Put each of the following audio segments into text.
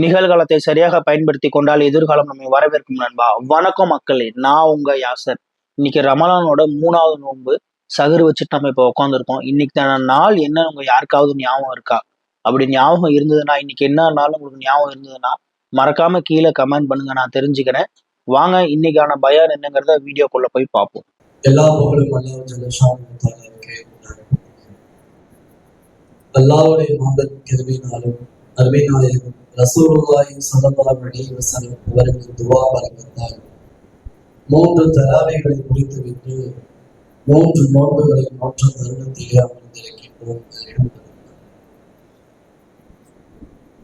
நிகழ்காலத்தை சரியாக பயன்படுத்தி கொண்டால் எதிர்காலம் நம்மை வரவேற்கும் நண்பா. வணக்கம் மக்களே நான் உங்க யாசர். இன்னைக்கு ரமலானோட மூணாவது நோன்பு. சகுறு வச்சுட்டு நம்ம இப்போ உட்காந்துருக்கோம் இன்னைக்கு தான நாள் என்ன? உங்க யாருக்காவது ஞாபகம் இருக்கா? அப்படி ஞாபகம் இருந்ததுன்னா இன்னைக்கு என்ன நாள் உங்களுக்கு ஞாபகம் இருந்ததுன்னா மறக்காம கீழே கமெண்ட் பண்ணுங்க. நான் தெரிஞ்சுக்கிறேன். வாங்க இன்னைக்கான பயான் என்னங்கிறத வீடியோக்குள்ள போய் பார்ப்போம். எல்லா புகழும் அல்லாவுடைய மாதம் கிருமினாலும் அருமை ரசூலுல்லாஹி சல்லல்லாஹு அலைஹி வஸல்லம் அவர்கள் துவா பரக்கத்தால் மூன்று தராவைகளை முடித்துவிட்டு மூன்று நோன்புகளை நோற்ற தருணத்திலே அமர்ந்திருக்கின்றோம்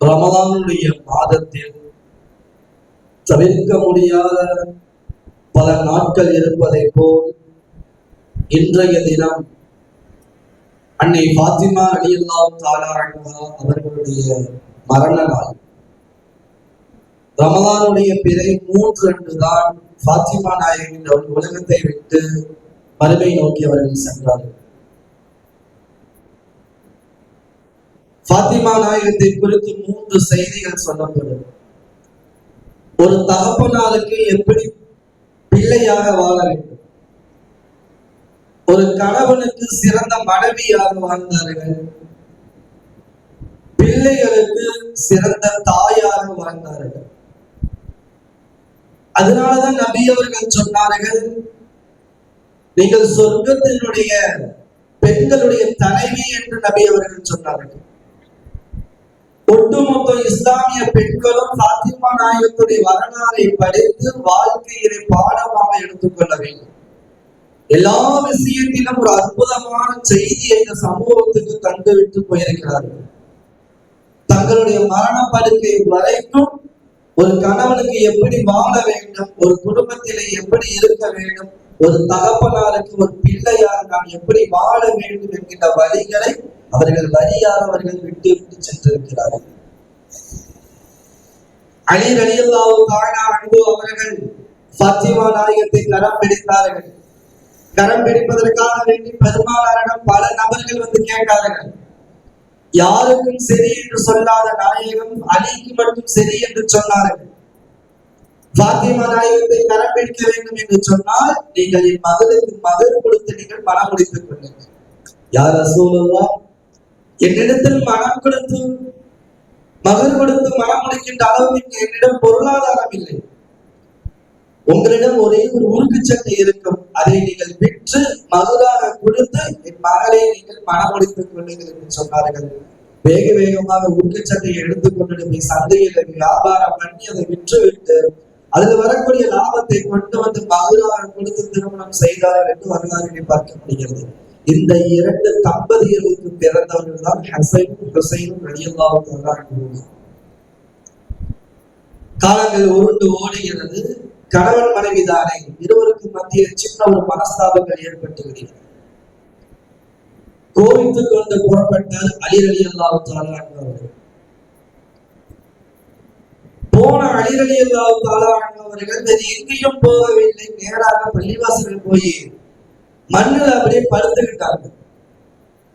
ரமதானுடைய மாதத்தில் தவிர்க்க முடியாத பல நாட்கள் இருப்பதை போல் இன்றைய தினம் அன்னை பாத்திமா அலியல்லாம் தாலா அவர்களுடைய மரண நாள் ரமலானுடைய பிறை மூன்று அன்று தான் பாத்திமா நாயகின் அவர்கள் உலகத்தை விட்டு மறுமை நோக்கி அவர்கள் சென்றார்கள். பாத்திமா நாயகத்தை குறித்து மூன்று செய்திகள் சொல்லப்படும். ஒரு தகப்பனாருக்கு எப்படி பிள்ளையாக வாழ வேண்டும்? ஒரு கணவனுக்கு சிறந்த மனைவியாக வாழ்ந்தார்கள். பிள்ளைகளுக்கு சிறந்த தாயாக வாழ்ந்தார்கள். அதனாலதான் நபி அவர்கள் சொன்னார்கள் நீங்கள் சொர்க்கத்தினுடைய பெண்களுடைய தலைவி என்று நபி அவர்கள் சொன்னார்கள். ஒட்டுமொத்த இஸ்லாமிய பெண்களும் பாத்திமா நாயகத்துடைய வரலாறை படித்து வாழ்க்கையினை பாடமாக எடுத்துக்கொள்ள வேண்டும். எல்லா விஷயத்திலும் ஒரு அற்புதமான செய்தியை இந்த சமூகத்துக்கு தந்துவிட்டு போயிருக்கிறார்கள். தங்களுடைய மரண படுக்கை வரைக்கும் ஒரு கணவனுக்கு எப்படி வாழ வேண்டும் ஒரு குடும்பத்திலே எப்படி இருக்க வேண்டும் ஒரு தகப்பனாருக்கு ஒரு பிள்ளையார் நான் எப்படி வாழ வேண்டும் என்கின்ற வழிகளை அவர்கள் வரியார் அவர்கள் விட்டு விட்டு சென்றிருக்கிறார்கள். அலி ரலியல்லாவு தானா அன்பு அவர்கள் ஃபத்திமா நாயகத்தை கரம் பிடித்தார்கள். கரம் பிடிப்பதற்காக வேண்டி பெருமானாரிடம் பல நபர்கள் வந்து கேட்டார்கள். யாருக்கும் சரி என்று சொல்லாத நாயகம் அலிக்கு மட்டும் சரி என்று சொன்னார்கள் பாத்திமா நாயகத்தை கரம் பிடிக்க வேண்டும் என்று சொன்னால் நீங்கள் என் மகளுக்கு மகர் கொடுத்து நீங்கள் மனம் முடித்துக் கொள்ளுங்கள். யார் அசூலுல்லா என்னிடத்தில் மனம் கொடுத்து மகர் கொடுத்து மனம் முடிக்கின்ற அளவுக்கு என்னிடம் பொருளாதாரம் இல்லை. உங்களிடம் ஒரே ஒரு உருக்கு சட்டை இருக்கும். அதை நீங்கள் விற்று மதுராக கொடுத்து என் மகளை நீங்கள் மனமொழித்துக் கொள்ளுங்கள் என்று சொன்னார்கள். வேக வேகமாக உருக்கு சட்டையை எடுத்துக்கொண்டு போய் சந்தையில் வியாபாரம் பண்ணி அதை விற்று விட்டு அதுல வரக்கூடிய லாபத்தை கொண்டு வந்து மதுராக கொடுத்து திருமணம் செய்தார்கள் என்று வரலாறுகளை பார்க்க முடிகிறது. இந்த இரண்டு தம்பதியர்களுக்கு பிறந்தவர்கள் தான் ஹசைனும் ஹுசைனும் ரலியல்லாஹு காலங்கள் உருண்டு ஓடுகிறது. கணவன் மனைவி தானே இருவருக்கும் மத்திய சின்ன ஒரு மனஸ்தாபங்கள் ஏற்பட்டு வருகிறது கோவித்துக் கொண்டு புறப்பட்டார் அலிரலி அலி அல்லாஹு போன அலிரலி அல்லாஹு அவர்கள் எங்கேயும் போகவில்லை. நேராக பள்ளிவாசல் போய் மண்ணில் அப்படியே படுத்துக்கிட்டார்கள்.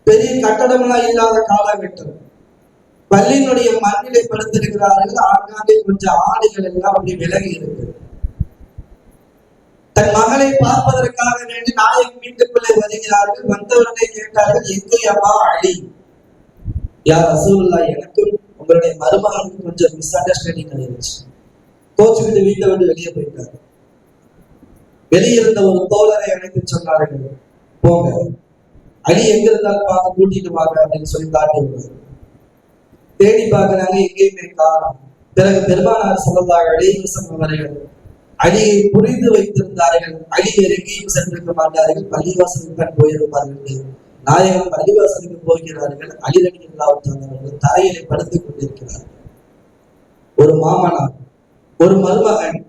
பெரிய கட்டடம்லாம் இல்லாத காலகட்டம். பள்ளியினுடைய மண்ணிலை படுத்திருக்கிறார்கள். ஆங்காங்கே கொஞ்சம் ஆடுகள் எல்லாம் அப்படி விலகி இருக்கு. தன் மகளை பார்ப்பதற்காக வேண்டி நாயகம் வீட்டுக்குள்ளே வருகிறார்கள். வந்தவர்களை கேட்டார்கள் எங்கே அம்மா அழி? யார் அசூல்லா எனக்கும் உங்களுடைய மருமகனுக்கு கொஞ்சம் மிஸ் அண்டர்ஸ்டாண்டிங் ஆயிடுச்சு கோச்சுக்கிட்டு வீட்டை விட்டு வெளியே போயிட்டாங்க. வெளியிருந்த ஒரு தோழரை அழைத்து சொன்னார்கள் போங்க அடி எங்க இருந்தாலும் பார்த்து கூட்டிட்டு வாங்க அப்படின்னு சொல்லி காட்டி விடுவாங்க. தேடி பார்க்கிறாங்க எங்கேயுமே காணும். பிறகு பெருமானார் சொல்லலாம் அழிவசம் அவர்கள் அலியை புரிந்து வைத்திருந்தார்கள். அலி எங்கேயும் சென்றிருக்க மாட்டார்கள். பள்ளிவாசலுக்கு தான் போயிருப்பார்கள். நாயகம் பள்ளிவாசலுக்கு போகிறார்கள். அலிரடி அவர்கள் தரையிலே படுத்துக் கொண்டிருக்கிறார்கள். ஒரு மாமனார் ஒரு மருமகன்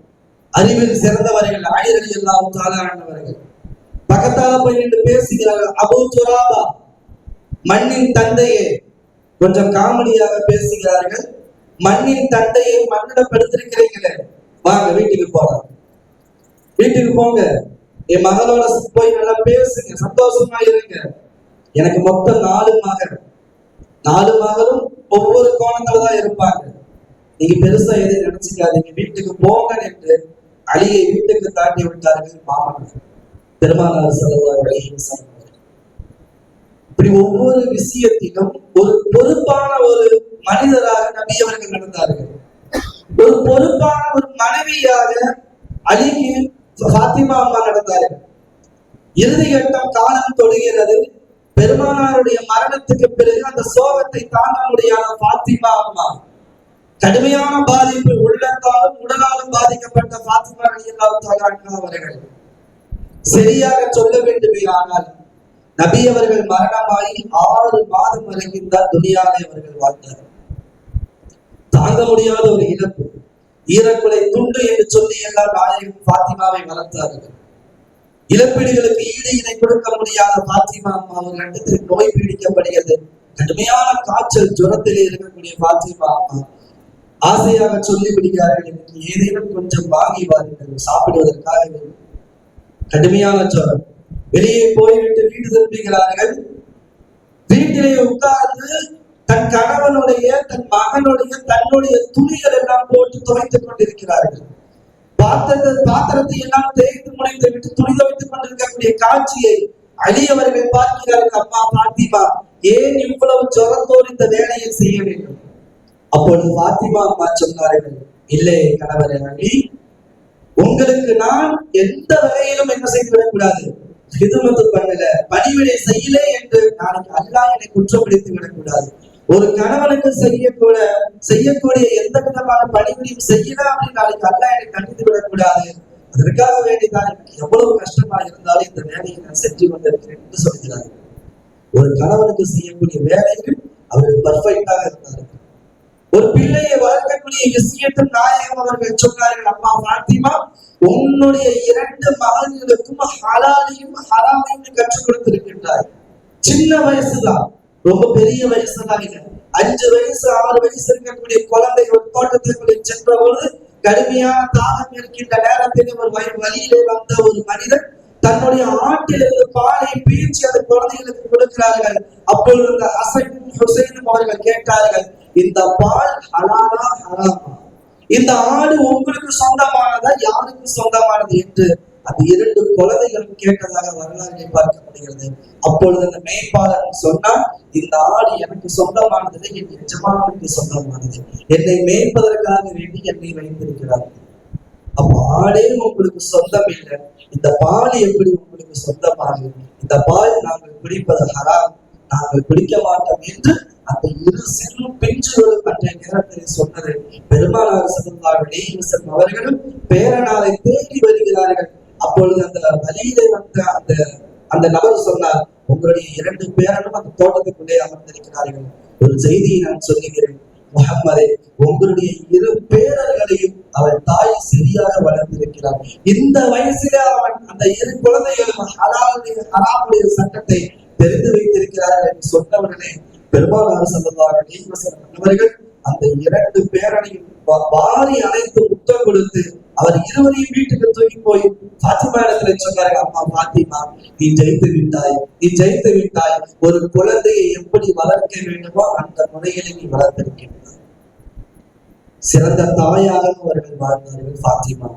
அறிவில் சிறந்தவர்கள் அழிரடி எல்லாம் தாளானவர்கள் பக்கத்தால போய் நின்று பேசுகிறார்கள். அபு துராபா மண்ணின் தந்தையே கொஞ்சம் காமெடியாக பேசுகிறார்கள். மண்ணின் தந்தையை மண்ணிடம் படுத்திருக்கிறீங்களே வாங்க வீட்டுக்கு போலாம். வீட்டுக்கு போங்க. என் மகளோட போய் நல்லா பேசுங்க சந்தோஷமா இருங்க. எனக்கு மொத்தம் நாலு மகள். நாலு மகளும் ஒவ்வொரு கோணத்துல தான் இருப்பாங்க. நீங்க பெருசா எதையும் நினைச்சுக்காதீங்க. வீட்டுக்கு போங்க என்று அலியை வீட்டுக்கு தாண்டி விட்டார்கள் மாமன் பெருமானார் செலவார் இப்படி ஒவ்வொரு விஷயத்திலும் ஒரு பொறுப்பான ஒரு மனிதராக நபி நடந்தார்கள். ஒரு பொறுப்பான ஒரு மனைவியாக அலிக்கு ஃபாத்திமா அம்மா நடந்தார்கள். இறுதி கட்டம் காலம் தொடுகிறது. பெருமானாருடைய மரணத்துக்கு பிறகு அந்த சோகத்தை தாங்க முடியாத பாத்திமா அம்மா. கடுமையான பாதிப்பு உள்ளத்தாலும் உடலாலும் பாதிக்கப்பட்ட பாத்திமா அலியல்லாஹு அவர்கள். சரியாக சொல்ல வேண்டுமே ஆனால் நபி அவர்கள் மரணமாகி ஆறு மாதம் வரைக்கும் தான் துனியாவை அவர்கள் வாழ்ந்தார் தாங்க முடியாத ஒரு இழப்பு. ஈரக்குலை துண்டு என்று சொல்லி எல்லாம் நாயகம் பாத்திமாவை வளர்த்தார்கள். இழப்பீடுகளுக்கு ஈடு இணை கொடுக்க முடியாத பாத்திமா அம்மா ஒரு கட்டத்தில் நோய் பீடிக்கப்படுகிறது. கடுமையான காய்ச்சல் ஜுரத்திலே இருக்கக்கூடிய பாத்திமா அம்மா ஆசையாக சொல்லி விடுகிறார்கள் எனக்கு ஏதேனும் கொஞ்சம் வாங்கி வாருங்கள் சாப்பிடுவதற்காக கடுமையான ஜுரம். வெளியே போய்விட்டு வீடு திரும்புகிறார்கள். வீட்டிலே உட்கார்ந்து தன் கணவனுடைய தன் மகனுடைய தன்னுடைய துணிகள் எல்லாம் போட்டு துவைத்துக் கொண்டிருக்கிறார்கள். பாத்திரத்தை பாத்திரத்தை எல்லாம் தேய்த்து முனைந்து விட்டு துணி துவைத்துக் கொண்டிருக்கக்கூடிய காட்சியை அழியவர்கள் பார்க்கிறார்கள். அம்மா பாத்திமா ஏன் இவ்வளவு ஜொரத்தோடு இந்த வேலையை செய்ய வேண்டும்? அப்பொழுது பாத்திமா அம்மா சொன்னார்கள் இல்லை கணவரே அழி உங்களுக்கு நான் எந்த வகையிலும் என்ன செய்து விடக்கூடாது ஹிதுமத்து பண்ணல. பணிவிடை செய்யல என்று நாளைக்கு அல்லா என்னை குற்றப்படுத்தி விடக்கூடாது. ஒரு கணவனுக்கு செய்யக்கூட செய்யக்கூடிய எந்த விதமான பணிவிடையும் செய்யல அப்படின்னு நாளைக்கு அல்ல என்னை கண்டித்து விடக்கூடாது. அதற்காக வேண்டிதான் எனக்கு எவ்வளவு கஷ்டமா இருந்தாலும் இந்த வேலையை நான் செஞ்சு கொண்டிருக்கிறேன் என்று சொல்கிறார். ஒரு கணவனுக்கு செய்யக்கூடிய வேலைகள் அவர்கள் பர்ஃபெக்டாக இருந்தார்கள் ஒரு பிள்ளையை வளர்க்கக்கூடிய விஷயத்தில் நாயகம் அவர்கள் சொன்னார்கள் அம்மா பாத்திமா உன்னுடைய இரண்டு மகன்களுக்கும் ஹலாலையும் ஹராமையும் கற்றுக் கொடுத்திருக்கின்றாய். சின்ன வயசுதான். ரொம்ப பெரிய வயசு இல்லை அஞ்சு வயசு ஆறு வயசு இருக்கக்கூடிய குழந்தை ஒரு தோட்டத்திற்குள்ளே சென்ற பொழுது கடுமையான தாகம் இருக்கின்ற நேரத்தில் ஒரு வய- வழியிலே வந்த ஒரு மனிதன் தன்னுடைய ஆட்டிலிருந்து பாலை பீய்ச்சி அந்த குழந்தைகளுக்கு கொடுக்கிறார்கள். அப்பொழுது அந்த ஹசனும் ஹுசைனும் அவர்கள் கேட்டார்கள் இந்த பால் ஹலாலா ஹராமா? இந்த ஆடு உங்களுக்கு சொந்தமானதா? யாருக்கு சொந்தமானது? என்று அந்த இரண்டு குழந்தைகளும் கேட்டதாக வரலாறு பார்க்க முடிகிறது. அப்பொழுது அந்த மேய்ப்பாளன் சொன்னால் இந்த ஆடு எனக்கு சொந்தமானது என் எஜமானனுக்கு சொந்தமானது. என்னை மேய்ப்பதற்காக வேண்டி என்னை வைத்திருக்கிறார். அப்ப ஆடே உங்களுக்கு சொந்தம் இல்லை. இந்த பால் எப்படி உங்களுக்கு சொந்தமாகும் இந்த பால் நாங்கள் குடிப்பது ஹராம். நாங்கள் குடிக்க மாட்டோம் என்று அந்த இரு சிறு பிஞ்சுகளும் அன்றைய நேரத்தில் சொன்னது. பெருமானார் செல்லும் அவர்களும் பேரனாரை தேடி வருகிறார்கள். அப்பொழுது அந்த வழியிலே வந்த அந்த அந்த நபர் சொன்னார் உங்களுடைய இரண்டு பேரனும் அந்த தோட்டத்துக்குள்ளே அமர்ந்திருக்கிறார்கள். ஒரு செய்தியை நான் சொல்லுகிறேன். முகம்மதே உங்களுடைய இரு பேரர்களையும் அவன் தாய் சரியாக வளர்ந்திருக்கிறார் இந்த வயசுல அவன் அந்த இரு குழந்தைகளும் ஹலாலுடைய ஹராமுடைய சட்டத்தை தெரிந்து வைத்திருக்கிறார்கள் என்று சொன்னவர்களே பெருமாள் அரசு அவர்கள் அந்த இரண்டு பேரனையும் பாரி அனைத்து முத்தம் கொடுத்து அவர் இருவரையும் வீட்டுக்கு தூக்கி போய் பாத்திமா இடத்துல சொன்னாரு அம்மா பாத்திமா நீ ஜெயித்து விட்டாய் நீ ஜெயித்து விட்டாய். ஒரு குழந்தையை எப்படி வளர்க்க வேண்டுமோ அந்த முறையில் நீ வளர்த்திருக்கின்றாய் சிறந்த தாயாக அவர்கள் வாழ்ந்தார்கள் பாத்திமா.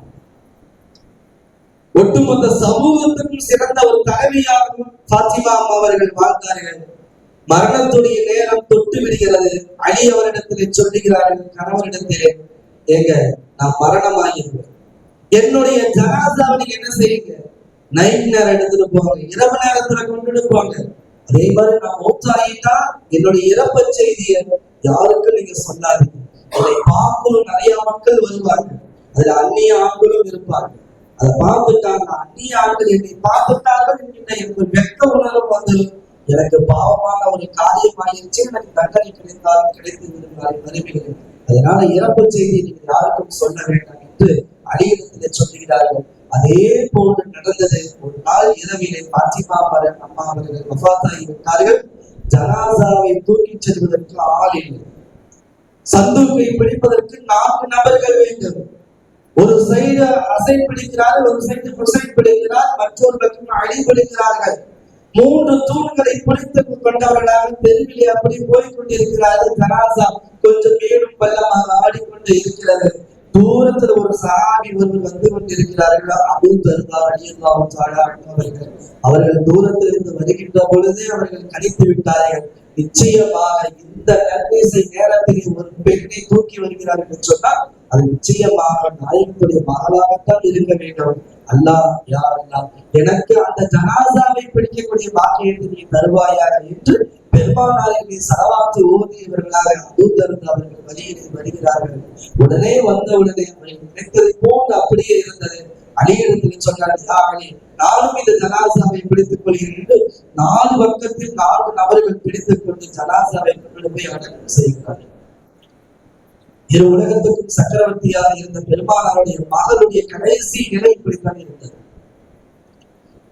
ஒட்டுமொத்த சமூகத்துக்கும் சிறந்த ஒரு தலைவியாகவும் பாத்திமா அம்மா அவர்கள் வாழ்ந்தார்கள். மரணத்துடைய நேரம் தொட்டு விடுகிறது. அலி அவரிடத்திலே சொல்லுகிறார்கள் கணவரிடத்திலே ஏங்க நான் மரணமாகிருவேன். என்னுடைய ஜனாதாவுக்கு என்ன செய்யுங்க? நைட் நேரம் எடுத்துட்டு போவாங்க இரவு நேரத்துல கொண்டுட்டு போங்க அதே மாதிரி நான் மூத்தாயிட்டா என்னுடைய இறப்பு செய்தியை யாருக்கும் நீங்க சொல்லாதீங்க. அதை பார்க்கணும் நிறைய மக்கள் வருவாங்க அதுல அந்நிய ஆண்களும் இருப்பாங்க அதை பார்த்துட்டாங்க அந்நிய ஆண்கள் என்னை பார்த்துட்டார்கள். என்கின்ற எனக்கு வெக்க உணர்வு வந்து எனக்கு பாவமான ஒரு காரியம் ஆயிடுச்சு எனக்கு தண்டனை கிடைத்தாலும் கிடைத்து விடுகிறார்கள் மறுமையில். அதனால இறப்பு செய்தி நீங்கள் யாருக்கும் சொல்ல வேண்டாம் என்று அடியிடத்திலே சொல்லுகிறார்கள். அதே போன்று நடந்தது. ஒரு நாள் இரவிலே பாத்திமா மரன் அம்மா அவர்கள் வஃபாத்தாகி விட்டார்கள் ஜனாசாவை தூக்கி செல்வதற்கு ஆள் இல்லை. சந்தூக்கை பிடிப்பதற்கு நான்கு நபர்கள் வேண்டும். ஒரு சைடு அசை பிடிக்கிறார் ஒரு சைடு புசை பிடிக்கிறார் மற்றொரு பக்கம் அடி பிடிக்கிறார்கள் மூன்று தூண்களை பிடித்துக் கொண்டவர்களாக தெருவிலே அப்படி போய் கொண்டிருக்கிறார்கள் கொஞ்சம் மேலும் பள்ளமாக ஆடிக்கொண்டு இருக்கிறது தூரத்துல ஒரு சாமி ஒன்று வந்து கொண்டிருக்கிறார்கள். அபு தர்தா ரலியல்லாஹு அவர்கள். அவர்கள் தூரத்திலிருந்து வருகின்ற பொழுதே அவர்கள் கணித்து விட்டார்கள். நிச்சயமாக இந்த நன்மைசை நேரத்தில் ஒரு பெண்ணை தூக்கி வருகிறார் என்று சொன்னால் அது நிச்சயமாக நாயகத்துடைய மகளாகத்தான் இருக்க வேண்டும். அல்லாஹ் யாரெல்லாம் எனக்கு அந்த ஜனாசாவை பிடிக்கக்கூடிய பாக்கியத்தை நீ தருவாயாக என்று பெருமானாரின் சரவாத்து ஓதியவர்களாக அபூதர்ந்து அவர்கள் வழியிலே வருகிறார்கள். உடனே வந்த உடனே அவர்கள் நினைத்ததை போன்று அப்படியே இருந்தது. அலியிடத்தில் சொன்னார் நானும் இந்த ஜனாசாவை பிடித்துக் கொள்கிறேன் என்று நாலு பக்கத்தில் நான்கு நபர்கள் பிடித்துக் கொண்டு ஜனாசாவை கொண்டு போய் அடக்கம் செய்கிறார்கள். இரு உலகத்துக்கும் சக்கரவர்த்தியாக இருந்த பெருமானாருடைய மகளுடைய கடைசி நிலை இப்படித்தான் இருந்தது.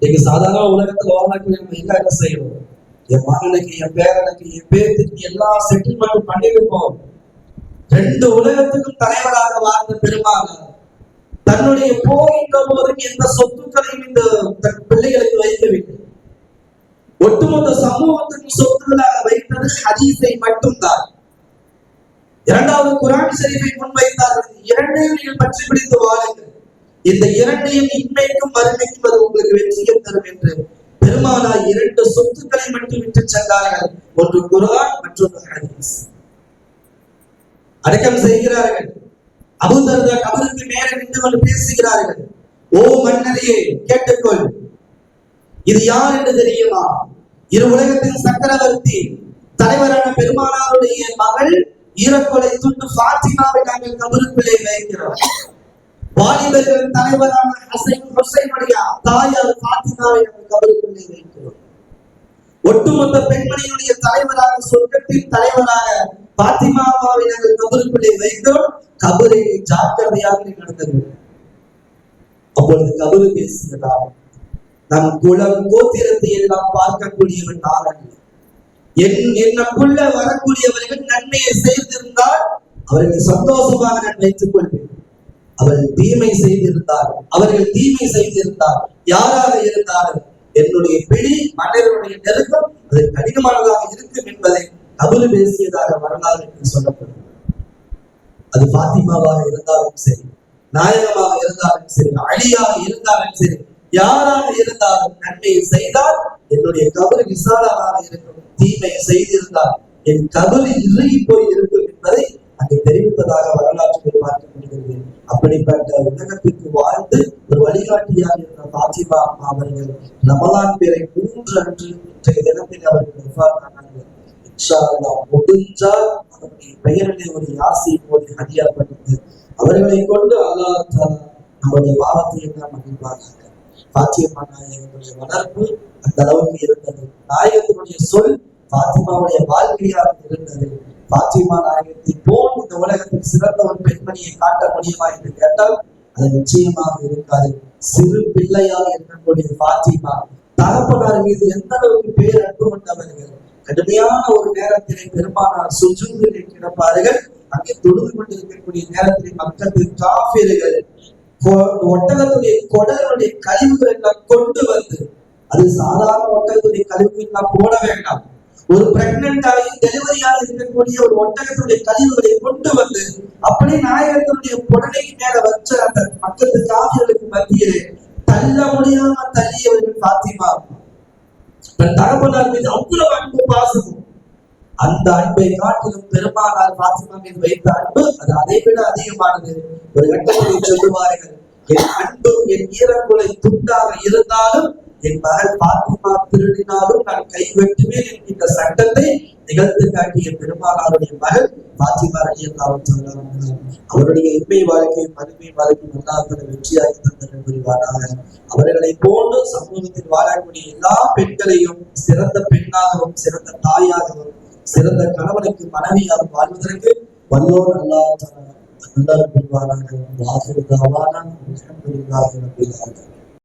நீங்க சாதாரண உலகத்துல வாழ்நாட்கள் நம்ம எல்லாம் என்ன செய்யணும் என் மகனுக்கு என் பேரனுக்கு என் பேருக்கு எல்லா செட்டில்மெண்ட் பண்ணிருப்போம் ரெண்டு உலகத்துக்கும் தலைவராக வாழ்ந்த பெருமானார். தன்னுடைய போகின்ற போதும் எந்த சொத்துக்களையும் இந்த தன் பிள்ளைகளுக்கு வைக்கவில்லை. ஒட்டுமொத்த சமூகத்துக்கும் சொத்துக்களாக வைத்தது ஹதீஸை மட்டும்தான். இரண்டாவது குரான் ஷரீஃபை முன்வைத்தார்கள். இரண்டையும் நீங்கள் பற்றி பிடித்து வாழுங்கள் இந்த இரண்டையும் இன்மைக்கும் மறுமைக்கும் அது உங்களுக்கு வெற்றியை தரும் என்று. பெருமானா இரண்டு சொத்துக்களை மட்டும் விட்டு சென்றார்கள். ஒன்று குரான் மற்றொன்று ஹதீஸ். அடக்கம் செய்கிறார்கள். அபுதர்தா கபருக்கு மேலே நின்று கொண்டு பேசுகிறார்கள். ஓ மன்னரையே கேட்டுக்கொள். இது யார் என்று தெரியுமா? இரு உலகத்தின் சக்கரவர்த்தி தலைவரான பெருமானாருடைய மகள் ஈரக்கொலை துண்டு ஃபாத்திமாவை நாங்கள் கபருக்குள்ளே வைக்கிறோம். வாலிபர்களின் தலைவரான ஹசைன் ஹுசைனுடைய தாயார் ஃபாத்திமாவை நாங்கள் கபருக்குள்ளே வைக்கிறோம். ஒட்டுமொத்த பெண்மணியுடைய தலைவராக சொர்க்கத்தின் தலைவராக பாத்திமாவை நாங்கள் கபருக்குள்ளே வைக்கிறோம். கபரை ஜாக்கிரதையாக நீ நடத்த வேண்டும் அப்பொழுது கபரு பேசுகிறார் நம் குலம் கோத்திரத்தை எல்லாம் பார்க்கக்கூடியவன் நான் அல்ல? என்னக்குள்ள வரக்கூடியவர்கள் நன்மையை செய்திருந்தால் அவர்கள் சந்தோஷமாக நான் வைத்துக் கொள்வேன். அவள் தீமை செய்திருந்தார் அவர்கள் தீமை செய்திருந்தார் யாராக இருந்தாலும் என்னுடைய பிடி மன்னருடைய நெருக்கம் அது கடினமானதாக இருக்கும் என்பதை கபரு பேசியதாக வரலாறு என்று சொல்லப்படும். அது பாத்திமாவாக இருந்தாலும் சரி நாயகமாக இருந்தாலும் சரி அழியாக இருந்தாலும் சரி யாராக இருந்தாலும் நன்மையை செய்தால் என்னுடைய கபரு விசாலமாக இருக்கும். தீமையை செய்திருந்தால் என் கதவு இறுகி போய் இருக்கும் என்பதை அங்கு தெரிவித்ததாக வரலாற்றுகள் பார்க்க முடிகிறது அப்படிப்பட்ட உலகத்திற்கு வாழ்ந்து ஒரு வழிகாட்டியாக இருந்த பாத்திமா அம்மா அவர்கள் ரமலான் பேரை மூன்று அன்று இன்றைய தினத்தில் அவர்கள் எவ்வாறு ஆனார்கள். முடிஞ்சால் அவருடைய பெயரிலே ஒரு யாசி போய் ஹதியா பண்ணது அவர்களை கொண்டு அல்லாஹ் நம்முடைய வாரத்தை எல்லாம் மகிழ்வார்கள் பாத்தியம்மா நாயகனுடைய வளர்ப்பு அந்த அளவுக்கு இருந்தது. நாயகத்தினுடைய சொல் பாத்திமாவுடைய வாழ்க்கையாக இருந்தது. பாத்திமா நாயகத்தை போல் இந்த உலகத்தில் சிறந்த ஒரு பெண்மணியை காட்ட முடியுமா என்று கேட்டால் அது நிச்சயமாக இருக்காது. சிறு பிள்ளையாக இருக்கக்கூடிய பாத்திமா தகப்பனார் மீது எந்த அளவுக்கு பேர் அன்பு கொண்டவர்கள் கடுமையான ஒரு நேரத்திலே பெருமானார் சுஜூதிலே கிடப்பார்கள். அங்கே தொழுது கொண்டிருக்கக்கூடிய நேரத்திலே மக்களுக்கு காஃபிர்கள் ஒட்டகத்துடைய குடலுடைய கழிவுகள் எல்லாம் கொண்டு வந்து அது சாதாரண ஒட்டகத்துடைய கழிவுகள் எல்லாம் போட வேண்டாம். ஒரு பிரெக்னன்ட் ஆகி டெலிவரியாக இருக்கக்கூடிய ஒரு ஒட்டகத்துடைய கழிவுகளை கொண்டு வந்து அப்படியே நாயகத்தினுடைய புடனைக்கு மேல வச்ச அந்த மக்களுக்கு காவியர்களுக்கு மத்தியிலே தள்ள முடியாம தள்ளியவர்கள் பாத்திமா. தன் மீது அவ்வளவு அன்பு பாசமும் அந்த அன்பை காட்டிலும் பெருமானார் பாத்திமா மீது வைத்த அன்பு அது அதை விட அதிகமானது. ஒரு கட்டத்தில் சொல்லுவார்கள் என் அன்பும் என் ஈரங்குலை துண்டாக இருந்தாலும் என் மகள் பாத்திமா திருடினாலும் நான் கைவெட்டுவேன் என்கின்ற சட்டத்தை நிகழ்த்து காட்டிய பெருமானாருடைய மகள் பாத்திமா ரஜியல்லாவும் தஆலா அவருடைய இன்மை வாழ்க்கை மறுமை வாழ்க்கையும் அல்லாஹ் வெற்றியாக தந்தனர் புரிவாராக அவர்களை போன்று சமூகத்தில் வாழக்கூடிய எல்லா பெண்களையும் சிறந்த பெண்ணாகவும் சிறந்த தாயாகவும் சிறந்த கணவனுக்கு மனைவியாக வாழ்வதற்கு வல்லோர் அல்லாஹ் தஆலா அல்லாஹ் புரிவாராக வாசிரு